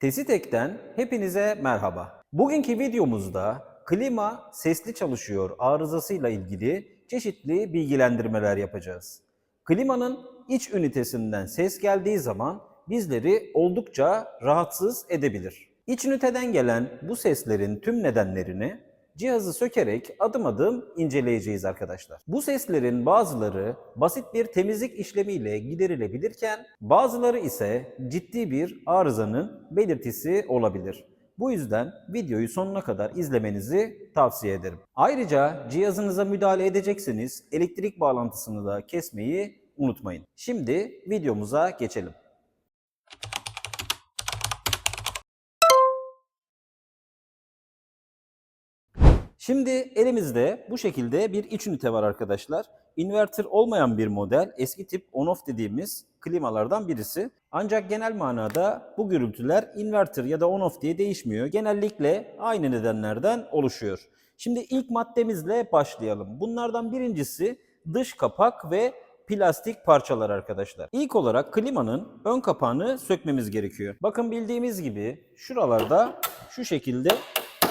Tesitek'ten hepinize merhaba. Bugünkü videomuzda klima sesli çalışıyor arızasıyla ilgili çeşitli bilgilendirmeler yapacağız. Klimanın iç ünitesinden ses geldiği zaman bizleri oldukça rahatsız edebilir. İç üniteden gelen bu seslerin tüm nedenlerini cihazı sökerek adım adım inceleyeceğiz arkadaşlar. Bu seslerin bazıları basit bir temizlik işlemiyle giderilebilirken bazıları ise ciddi bir arızanın belirtisi olabilir. Bu yüzden videoyu sonuna kadar izlemenizi tavsiye ederim. Ayrıca cihazınıza müdahale edeceksiniz. Elektrik bağlantısını da kesmeyi unutmayın. Şimdi videomuza geçelim. Şimdi elimizde bu şekilde bir iç ünite var arkadaşlar. Inverter olmayan bir model, eski tip on-off dediğimiz klimalardan birisi. Ancak genel manada bu gürültüler inverter ya da on-off diye değişmiyor. Genellikle aynı nedenlerden oluşuyor. Şimdi ilk maddemizle başlayalım. Bunlardan birincisi dış kapak ve plastik parçalar arkadaşlar. İlk olarak klimanın ön kapağını sökmemiz gerekiyor. Bakın bildiğimiz gibi şuralarda şu şekilde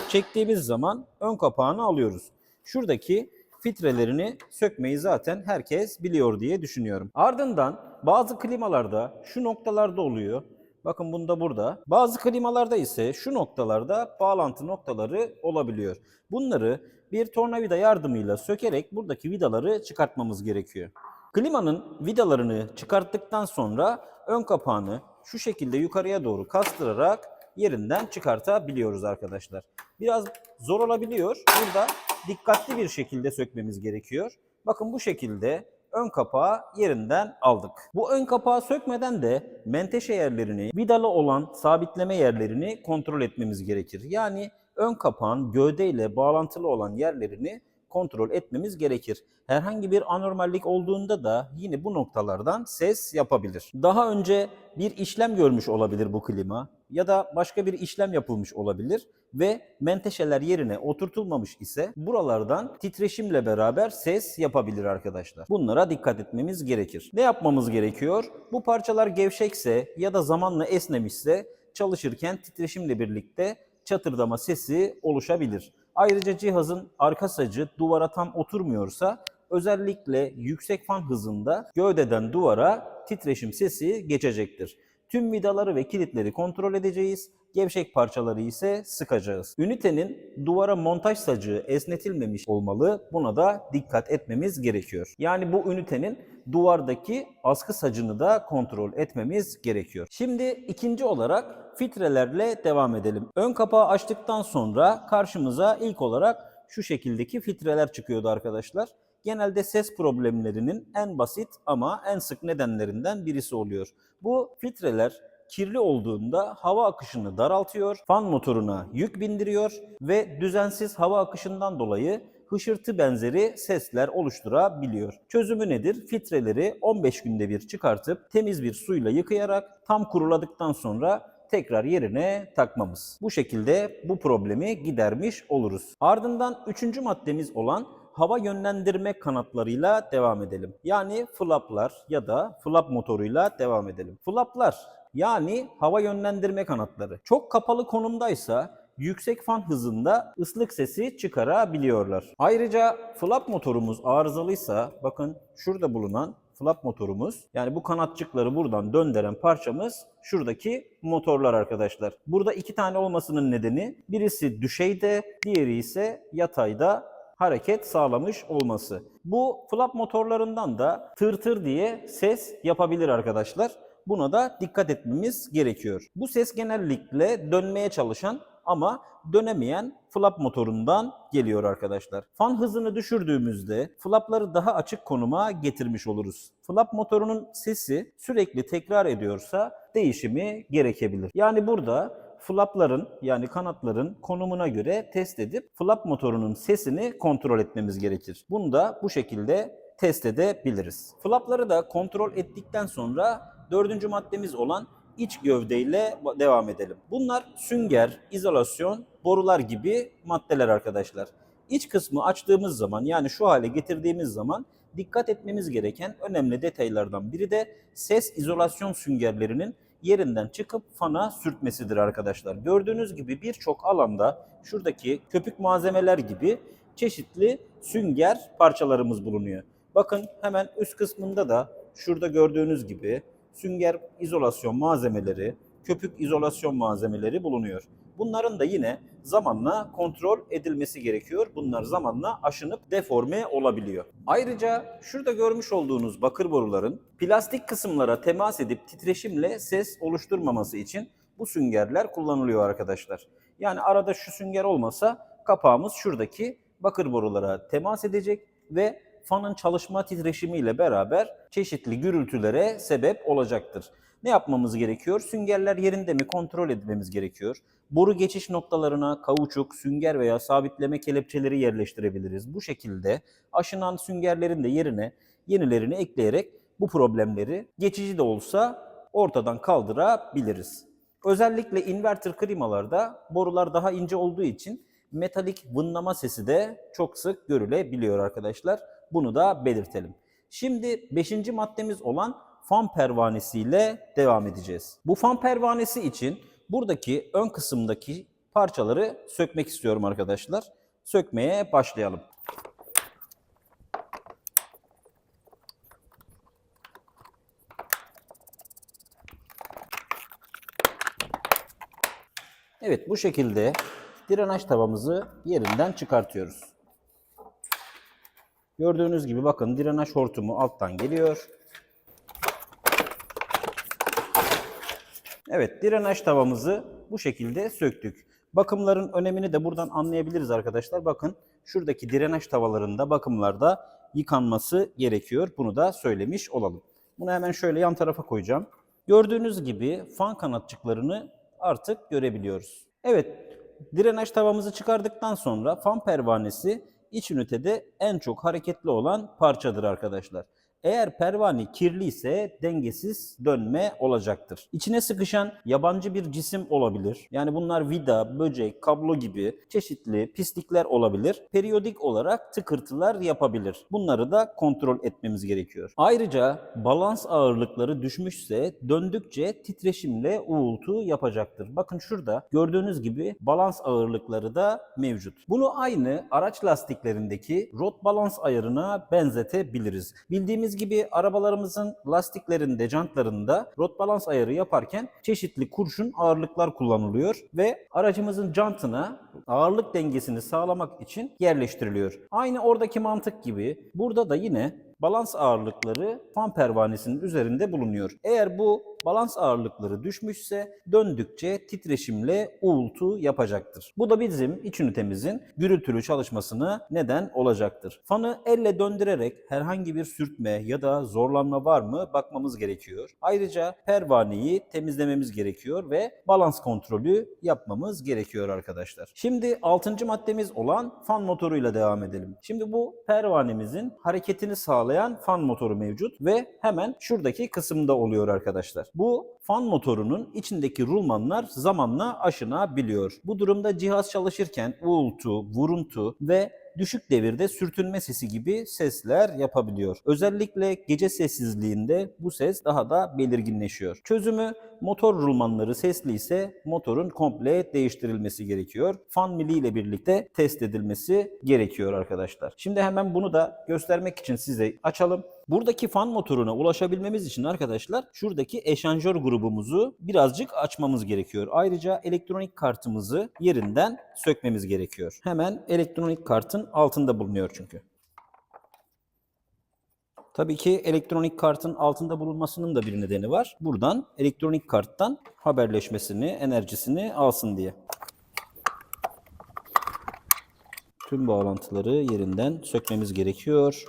çektiğimiz zaman ön kapağını alıyoruz. Şuradaki filtrelerini sökmeyi zaten herkes biliyor diye düşünüyorum. Ardından bazı klimalarda şu noktalarda oluyor. Bakın bunda burada. Bazı klimalarda ise şu noktalarda bağlantı noktaları olabiliyor. Bunları bir tornavida yardımıyla sökerek buradaki vidaları çıkartmamız gerekiyor. Klimanın vidalarını çıkarttıktan sonra ön kapağını şu şekilde yukarıya doğru kastırarak yerinden çıkartabiliyoruz arkadaşlar. Biraz zor olabiliyor. Burada dikkatli bir şekilde sökmemiz gerekiyor. Bakın bu şekilde ön kapağı yerinden aldık. Bu ön kapağı sökmeden de menteşe yerlerini, vidalı olan sabitleme yerlerini kontrol etmemiz gerekir. Yani ön kapağın gövdeyle bağlantılı olan yerlerini kontrol etmemiz gerekir. Herhangi bir anormallik olduğunda da yine bu noktalardan ses yapabilir. Daha önce bir işlem görmüş olabilir bu klima ya da başka bir işlem yapılmış olabilir ve menteşeler yerine oturtulmamış ise buralardan titreşimle beraber ses yapabilir arkadaşlar. Bunlara dikkat etmemiz gerekir. Ne yapmamız gerekiyor? Bu parçalar gevşekse ya da zamanla esnemişse çalışırken titreşimle birlikte çatırdama sesi oluşabilir. Ayrıca cihazın arka sacı duvara tam oturmuyorsa özellikle yüksek fan hızında gövdeden duvara titreşim sesi geçecektir. Tüm vidaları ve kilitleri kontrol edeceğiz. Gevşek parçaları ise sıkacağız. Ünitenin duvara montaj sacı esnetilmemiş olmalı. Buna da dikkat etmemiz gerekiyor. Yani bu ünitenin duvardaki askı sacını da kontrol etmemiz gerekiyor. Şimdi ikinci olarak filtrelerle devam edelim. Ön kapağı açtıktan sonra karşımıza ilk olarak şu şekildeki filtreler çıkıyordu arkadaşlar. Genelde ses problemlerinin en basit ama en sık nedenlerinden birisi oluyor. Bu filtreler kirli olduğunda hava akışını daraltıyor, fan motoruna yük bindiriyor ve düzensiz hava akışından dolayı hışırtı benzeri sesler oluşturabiliyor. Çözümü nedir? Filtreleri 15 günde bir çıkartıp temiz bir suyla yıkayarak tam kuruladıktan sonra tekrar yerine takmamız. Bu şekilde bu problemi gidermiş oluruz. Ardından üçüncü maddemiz olan hava yönlendirme kanatlarıyla devam edelim. Yani flaplar ya da flap motoruyla devam edelim. Flaplar yani hava yönlendirme kanatları. Çok kapalı konumdaysa yüksek fan hızında ıslık sesi çıkarabiliyorlar. Ayrıca flap motorumuz arızalıysa bakın şurada bulunan flap motorumuz yani bu kanatçıkları buradan döndüren parçamız şuradaki motorlar arkadaşlar. Burada iki tane olmasının nedeni birisi düşeyde diğeri ise yatayda hareket sağlamış olması. Bu flap motorlarından da tır tır diye ses yapabilir arkadaşlar. Buna da dikkat etmemiz gerekiyor. Bu ses genellikle dönmeye çalışan ama dönemeyen flap motorundan geliyor arkadaşlar. Fan hızını düşürdüğümüzde flapları daha açık konuma getirmiş oluruz. Flap motorunun sesi sürekli tekrar ediyorsa değişimi gerekebilir. Yani burada flapların yani kanatların konumuna göre test edip flap motorunun sesini kontrol etmemiz gerekir. Bunu da bu şekilde test edebiliriz. Flapları da kontrol ettikten sonra dördüncü maddemiz olan iç gövdeyle devam edelim. Bunlar sünger, izolasyon, borular gibi maddeler arkadaşlar. İç kısmı açtığımız zaman yani şu hale getirdiğimiz zaman dikkat etmemiz gereken önemli detaylardan biri de ses izolasyon süngerlerinin yerinden çıkıp fana sürtmesidir arkadaşlar. Gördüğünüz gibi birçok alanda şuradaki köpük malzemeler gibi çeşitli sünger parçalarımız bulunuyor. Bakın hemen üst kısmında da şurada gördüğünüz gibi sünger izolasyon malzemeleri, köpük izolasyon malzemeleri bulunuyor. Bunların da yine zamanla kontrol edilmesi gerekiyor. Bunlar zamanla aşınıp deforme olabiliyor. Ayrıca şurada görmüş olduğunuz bakır boruların plastik kısımlara temas edip titreşimle ses oluşturmaması için bu süngerler kullanılıyor arkadaşlar. Yani arada şu sünger olmasa kapağımız şuradaki bakır borulara temas edecek ve fanın çalışma titreşimiyle beraber çeşitli gürültülere sebep olacaktır. Ne yapmamız gerekiyor? Süngerler yerinde mi kontrol etmemiz gerekiyor. Boru geçiş noktalarına kauçuk, sünger veya sabitleme kelepçeleri yerleştirebiliriz. Bu şekilde aşınan süngerlerin de yerine yenilerini ekleyerek bu problemleri geçici de olsa ortadan kaldırabiliriz. Özellikle inverter klimalarda borular daha ince olduğu için metalik vınlama sesi de çok sık görülebiliyor arkadaşlar. Bunu da belirtelim. Şimdi 5. maddemiz olan fan pervanesiyle devam edeceğiz. Bu fan pervanesi için buradaki ön kısımdaki parçaları sökmek istiyorum arkadaşlar. Sökmeye başlayalım. Evet bu şekilde direnaj tavamızı yerinden çıkartıyoruz. Gördüğünüz gibi bakın direnaj hortumu alttan geliyor. Evet direnaj tavamızı bu şekilde söktük. Bakımların önemini de buradan anlayabiliriz arkadaşlar. Bakın şuradaki direnaj tavalarında bakımlarda yıkanması gerekiyor. Bunu da söylemiş olalım. Bunu hemen şöyle yan tarafa koyacağım. Gördüğünüz gibi fan kanatçıklarını artık görebiliyoruz. Evet direnaj tavamızı çıkardıktan sonra fan pervanesi iç ünitede en çok hareketli olan parçadır arkadaşlar. Eğer pervane kirli ise dengesiz dönme olacaktır. İçine sıkışan yabancı bir cisim olabilir. Yani bunlar vida, böcek, kablo gibi çeşitli pislikler olabilir. Periyodik olarak tıkırtılar yapabilir. Bunları da kontrol etmemiz gerekiyor. Ayrıca balans ağırlıkları düşmüşse döndükçe titreşimle uğultu yapacaktır. Bakın şurada gördüğünüz gibi balans ağırlıkları da mevcut. Bunu aynı araç lastiklerindeki rot balans ayarına benzetebiliriz. Bildiğimiz gibi arabalarımızın lastiklerinde, jantlarında rot balans ayarı yaparken çeşitli kurşun ağırlıklar kullanılıyor ve aracımızın jantına ağırlık dengesini sağlamak için yerleştiriliyor. Aynı oradaki mantık gibi burada da yine balans ağırlıkları fan pervanesinin üzerinde bulunuyor. Eğer bu balans ağırlıkları düşmüşse döndükçe titreşimle uğultu yapacaktır. Bu da bizim iç ünitemizin gürültülü çalışmasına neden olacaktır. Fanı elle döndürerek herhangi bir sürtme ya da zorlanma var mı bakmamız gerekiyor. Ayrıca pervaneyi temizlememiz gerekiyor ve balans kontrolü yapmamız gerekiyor arkadaşlar. Şimdi 6. maddemiz olan fan motoruyla devam edelim. Şimdi bu pervanemizin hareketini sağlayan fan motoru mevcut ve hemen şuradaki kısımda oluyor arkadaşlar. Bu fan motorunun içindeki rulmanlar zamanla aşınabiliyor. Bu durumda cihaz çalışırken uğultu, vuruntu ve düşük devirde sürtünme sesi gibi sesler yapabiliyor. Özellikle gece sessizliğinde bu ses daha da belirginleşiyor. Çözümü motor rulmanları sesli ise motorun komple değiştirilmesi gerekiyor. Fan mili ile birlikte test edilmesi gerekiyor arkadaşlar. Şimdi hemen bunu da göstermek için size açalım. Buradaki fan motoruna ulaşabilmemiz için arkadaşlar şuradaki eşanjör grubumuzu birazcık açmamız gerekiyor. Ayrıca elektronik kartımızı yerinden sökmemiz gerekiyor. Hemen elektronik kartın altında bulunuyor çünkü. Tabii ki elektronik kartın altında bulunmasının da bir nedeni var. Buradan elektronik karttan haberleşmesini, enerjisini alsın diye. Tüm bağlantıları yerinden sökmemiz gerekiyor.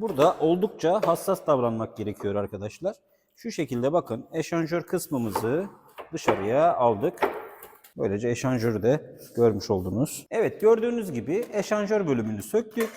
Burada oldukça hassas davranmak gerekiyor arkadaşlar. Şu şekilde bakın eşanjör kısmımızı dışarıya aldık. Böylece eşanjörü de görmüş oldunuz. Evet gördüğünüz gibi eşanjör bölümünü söktük.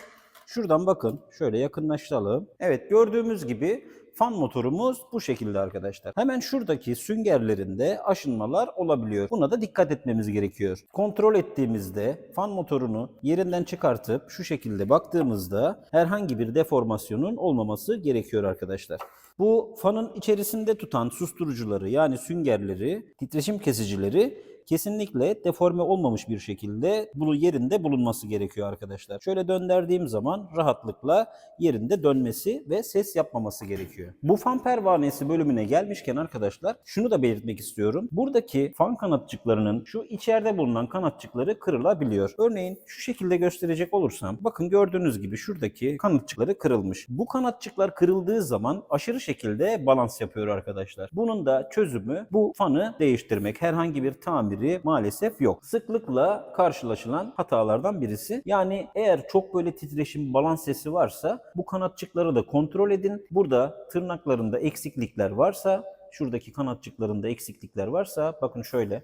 Şuradan bakın şöyle yakınlaştıralım. Evet gördüğümüz gibi fan motorumuz bu şekilde arkadaşlar. Hemen şuradaki süngerlerinde aşınmalar olabiliyor. Buna da dikkat etmemiz gerekiyor. Kontrol ettiğimizde fan motorunu yerinden çıkartıp şu şekilde baktığımızda herhangi bir deformasyonun olmaması gerekiyor arkadaşlar. Bu fanın içerisinde tutan susturucuları yani süngerleri, titreşim kesicileri kesinlikle deforme olmamış bir şekilde bunu yerinde bulunması gerekiyor arkadaşlar. Şöyle döndürdüğüm zaman rahatlıkla yerinde dönmesi ve ses yapmaması gerekiyor. Bu fan pervanesi bölümüne gelmişken arkadaşlar şunu da belirtmek istiyorum. Buradaki fan kanatçıklarının şu içeride bulunan kanatçıkları kırılabiliyor. Örneğin şu şekilde gösterecek olursam bakın gördüğünüz gibi şuradaki kanatçıkları kırılmış. Bu kanatçıklar kırıldığı zaman aşırı şekilde balans yapıyor arkadaşlar. Bunun da çözümü bu fanı değiştirmek. Herhangi bir tamiri maalesef yok. Sıklıkla karşılaşılan hatalardan birisi. Yani eğer çok böyle titreşim balans sesi varsa bu kanatçıkları da kontrol edin. Burada tırnaklarında eksiklikler varsa şuradaki kanatçıklarında eksiklikler varsa bakın şöyle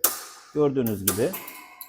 gördüğünüz gibi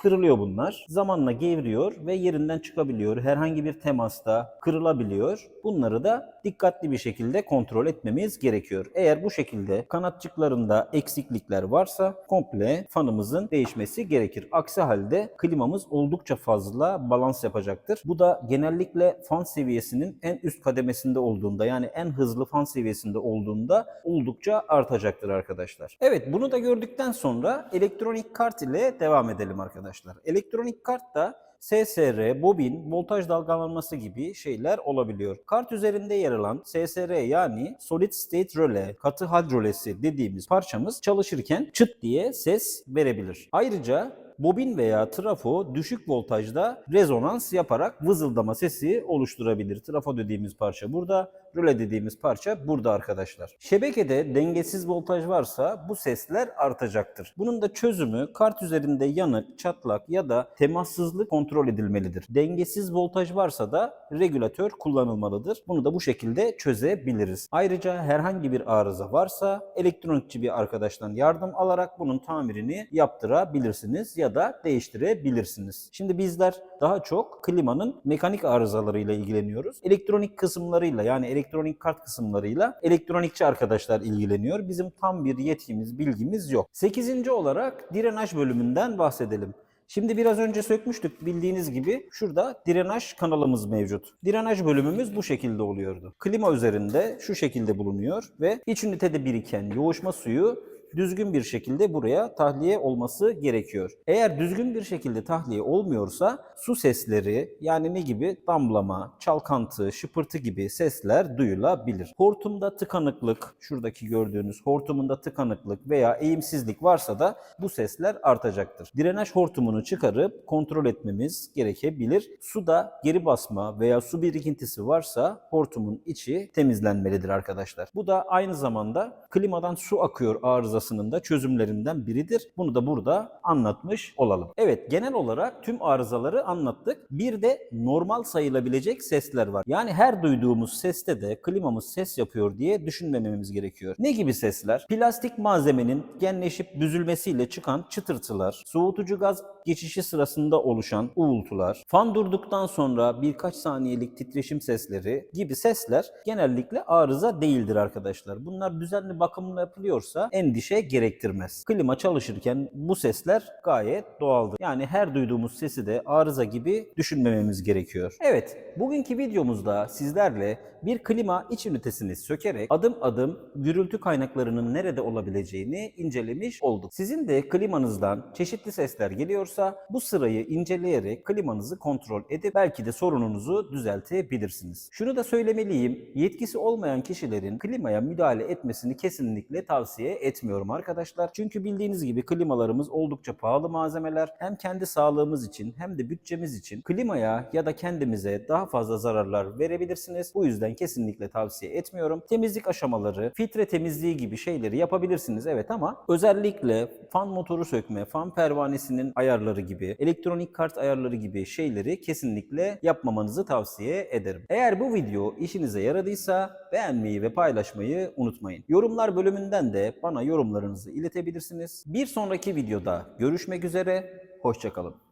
kırılıyor bunlar. Zamanla gevriyor ve yerinden çıkabiliyor. Herhangi bir temasta kırılabiliyor. Bunları da dikkatli bir şekilde kontrol etmemiz gerekiyor. Eğer bu şekilde kanatçıklarında eksiklikler varsa komple fanımızın değişmesi gerekir. Aksi halde klimamız oldukça fazla balans yapacaktır. Bu da genellikle fan seviyesinin en üst kademesinde olduğunda yani en hızlı fan seviyesinde olduğunda oldukça artacaktır arkadaşlar. Evet bunu da gördükten sonra elektronik kart ile devam edelim arkadaşlar. Elektronik kart da SSR, bobin, voltaj dalgalanması gibi şeyler olabiliyor. Kart üzerinde yer alan SSR yani Solid State Relay, katı hal rölesi dediğimiz parçamız çalışırken çıt diye ses verebilir. Ayrıca bobin veya trafo düşük voltajda rezonans yaparak vızıldama sesi oluşturabilir. Trafo dediğimiz parça burada, röle dediğimiz parça burada arkadaşlar. Şebekede dengesiz voltaj varsa bu sesler artacaktır. Bunun da çözümü kart üzerinde yanık, çatlak ya da temassızlık kontrol edilmelidir. Dengesiz voltaj varsa da regülatör kullanılmalıdır. Bunu da bu şekilde çözebiliriz. Ayrıca herhangi bir arıza varsa elektronikçi bir arkadaştan yardım alarak bunun tamirini yaptırabilirsiniz ya da değiştirebilirsiniz. Şimdi bizler daha çok klimanın mekanik arızalarıyla ilgileniyoruz. Elektronik kısımlarıyla yani elektronik kart kısımlarıyla elektronikçi arkadaşlar ilgileniyor. Bizim tam bir yetkimiz, bilgimiz yok. 8. olarak direnaj bölümünden bahsedelim. Şimdi biraz önce sökmüştük bildiğiniz gibi şurada direnaj kanalımız mevcut. Direnaj bölümümüz bu şekilde oluyordu. Klima üzerinde şu şekilde bulunuyor ve iç ünitede biriken yoğuşma suyu düzgün bir şekilde buraya tahliye olması gerekiyor. Eğer düzgün bir şekilde tahliye olmuyorsa su sesleri yani ne gibi damlama, çalkantı, şıpırtı gibi sesler duyulabilir. Hortumda tıkanıklık, şuradaki gördüğünüz hortumunda tıkanıklık veya eğimsizlik varsa da bu sesler artacaktır. Direnaj hortumunu çıkarıp kontrol etmemiz gerekebilir. Suda geri basma veya su birikintisi varsa hortumun içi temizlenmelidir arkadaşlar. Bu da aynı zamanda klimadan su akıyor arızasının da çözümlerinden biridir. Bunu da burada anlatmış olalım. Evet genel olarak tüm arızaları anlattık. Bir de normal sayılabilecek sesler var. Yani her duyduğumuz seste de klimamız ses yapıyor diye düşünmememiz gerekiyor. Ne gibi sesler? Plastik malzemenin genleşip büzülmesiyle çıkan çıtırtılar, soğutucu gaz geçişi sırasında oluşan uğultular, fan durduktan sonra birkaç saniyelik titreşim sesleri gibi sesler genellikle arıza değildir arkadaşlar. Bunlar düzenli bakımla yapılıyorsa endişe gerektirmez. Klima çalışırken bu sesler gayet doğaldır. Yani her duyduğumuz sesi de arıza gibi düşünmememiz gerekiyor. Evet, bugünkü videomuzda sizlerle bir klima iç ünitesini sökerek adım adım gürültü kaynaklarının nerede olabileceğini incelemiş olduk. Sizin de klimanızdan çeşitli sesler geliyorsa bu sırayı inceleyerek klimanızı kontrol edip belki de sorununuzu düzeltebilirsiniz. Şunu da söylemeliyim, yetkisi olmayan kişilerin klimaya müdahale etmesini kesinlikle tavsiye etmiyorum arkadaşlar. Çünkü bildiğiniz gibi klimalarımız oldukça pahalı malzemeler. Hem kendi sağlığımız için hem de bütçemiz için klimaya ya da kendimize daha fazla zararlar verebilirsiniz. Bu yüzden kesinlikle tavsiye etmiyorum. Temizlik aşamaları, filtre temizliği gibi şeyleri yapabilirsiniz evet ama özellikle fan motoru sökme, fan pervanesinin ayarları gibi, elektronik kart ayarları gibi şeyleri kesinlikle yapmamanızı tavsiye ederim. Eğer bu video işinize yaradıysa beğenmeyi ve paylaşmayı unutmayın. Yorumlar bölümünden de bana yorum yorumlarınızı iletebilirsiniz. Bir sonraki videoda görüşmek üzere, hoşçakalın.